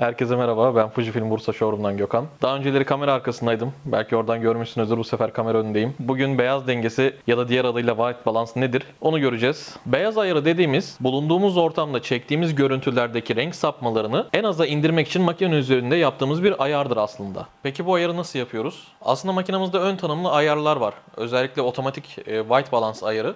Herkese merhaba, ben Fujifilm Bursa Showroom'dan Gökhan. Daha önceleri kamera arkasındaydım. Belki oradan görmüşsünüzdür, bu sefer kamera önündeyim. Bugün beyaz dengesi ya da diğer adıyla white balance nedir? Onu göreceğiz. Beyaz ayarı dediğimiz, bulunduğumuz ortamda çektiğimiz görüntülerdeki renk sapmalarını en aza indirmek için makine üzerinde yaptığımız bir ayardır aslında. Peki bu ayarı nasıl yapıyoruz? Aslında makinamızda ön tanımlı ayarlar var. Özellikle otomatik e, white balance ayarı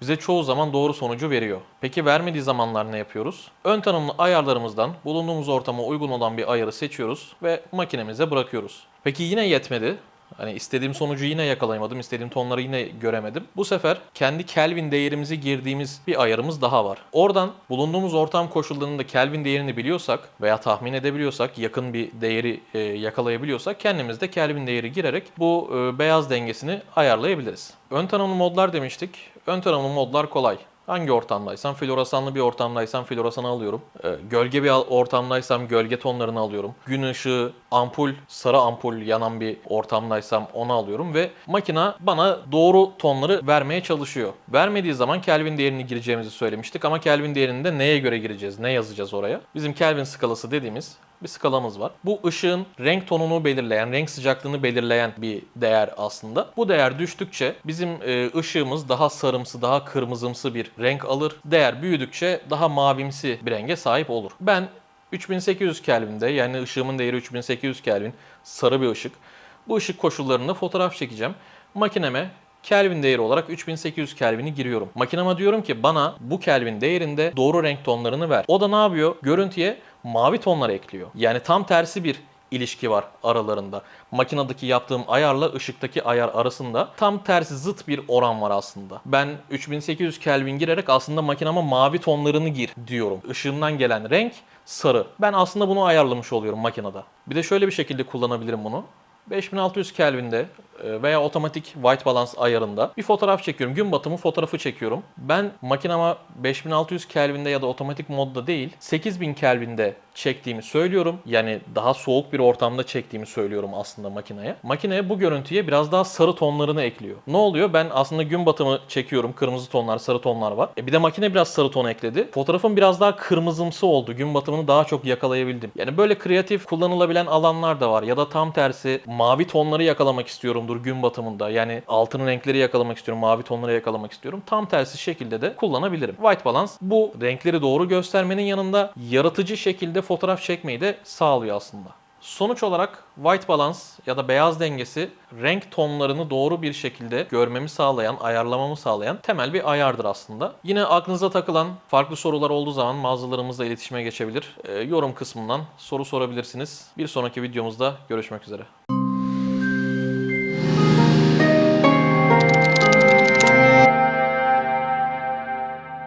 bize çoğu zaman doğru sonucu veriyor. Peki vermediği zamanlar ne yapıyoruz? Ön tanımlı ayarlarımızdan bulunduğumuz ortama uygun olan bir ayarı seçiyoruz ve makinemize bırakıyoruz. Peki yine yetmedi. Hani istediğim sonucu yine yakalayamadım, istediğim tonları yine göremedim. Bu sefer kendi Kelvin değerimizi girdiğimiz bir ayarımız daha var. Oradan bulunduğumuz ortam koşullarında Kelvin değerini biliyorsak veya tahmin edebiliyorsak, yakın bir değeri e, yakalayabiliyorsak kendimiz de Kelvin değeri girerek bu e, beyaz dengesini ayarlayabiliriz. Ön tanımlı modlar demiştik. Ön tanımlı modlar kolay. Hangi ortamdaysam, floresanlı bir ortamdaysam floresanı alıyorum. Ee, gölge bir ortamdaysam gölge tonlarını alıyorum. Gün ışığı, ampul, sarı ampul yanan bir ortamdaysam onu alıyorum ve makina bana doğru tonları vermeye çalışıyor. Vermediği zaman Kelvin değerini gireceğimizi söylemiştik ama Kelvin değerini de neye göre gireceğiz, ne yazacağız oraya? Bizim Kelvin skalası dediğimiz bir skalamız var. Bu ışığın renk tonunu belirleyen, renk sıcaklığını belirleyen bir değer aslında. Bu değer düştükçe bizim e, ışığımız daha sarımsı, daha kırmızımsı bir renk alır. Değer büyüdükçe daha mavimsi bir renge sahip olur. Ben 3800 Kelvin'de yani ışığımın değeri 3800 Kelvin sarı bir ışık. Bu ışık koşullarında fotoğraf çekeceğim. Makineme Kelvin değeri olarak 3800 Kelvin'i giriyorum. Makinama diyorum ki bana bu Kelvin değerinde doğru renk tonlarını ver. O da ne yapıyor? Görüntüye mavi tonlar ekliyor. Yani tam tersi bir ilişki var aralarında. Makinedeki yaptığım ayarla ışıktaki ayar arasında tam tersi zıt bir oran var aslında. Ben 3800 Kelvin girerek aslında makinama mavi tonlarını gir diyorum. Işığımdan gelen renk sarı. Ben aslında bunu ayarlamış oluyorum makinede. Bir de şöyle bir şekilde kullanabilirim bunu. 5600 Kelvin'de e, veya otomatik white balance ayarında bir fotoğraf çekiyorum. Gün batımı fotoğrafı çekiyorum. Ben makinama 5600 Kelvin'de ya da otomatik modda değil 8000 Kelvin'de çektiğimi söylüyorum. Yani daha soğuk bir ortamda çektiğimi söylüyorum aslında makineye. Makineye bu görüntüye biraz daha sarı tonlarını ekliyor. Ne oluyor? Ben aslında gün batımı çekiyorum. Kırmızı tonlar, sarı tonlar var. E bir de makine biraz sarı ton ekledi. Fotoğrafım biraz daha kırmızımsı oldu. Gün batımını daha çok yakalayabildim. Yani böyle kreatif kullanılabilen alanlar da var. Ya da tam tersi mavi tonları yakalamak istiyorumdur gün batımında. Yani altın renkleri yakalamak istiyorum, mavi tonları yakalamak istiyorum. Tam tersi şekilde de kullanabilirim. White balance bu renkleri doğru göstermenin yanında yaratıcı şekilde fotoğraf çekmeyi de sağlıyor aslında. Sonuç olarak white balance ya da beyaz dengesi renk tonlarını doğru bir şekilde görmemi sağlayan, ayarlamamı sağlayan temel bir ayardır aslında. Yine aklınıza takılan farklı sorular olduğu zaman mağazalarımızla iletişime geçebilir. Ee, yorum kısmından soru sorabilirsiniz. Bir sonraki videomuzda görüşmek üzere.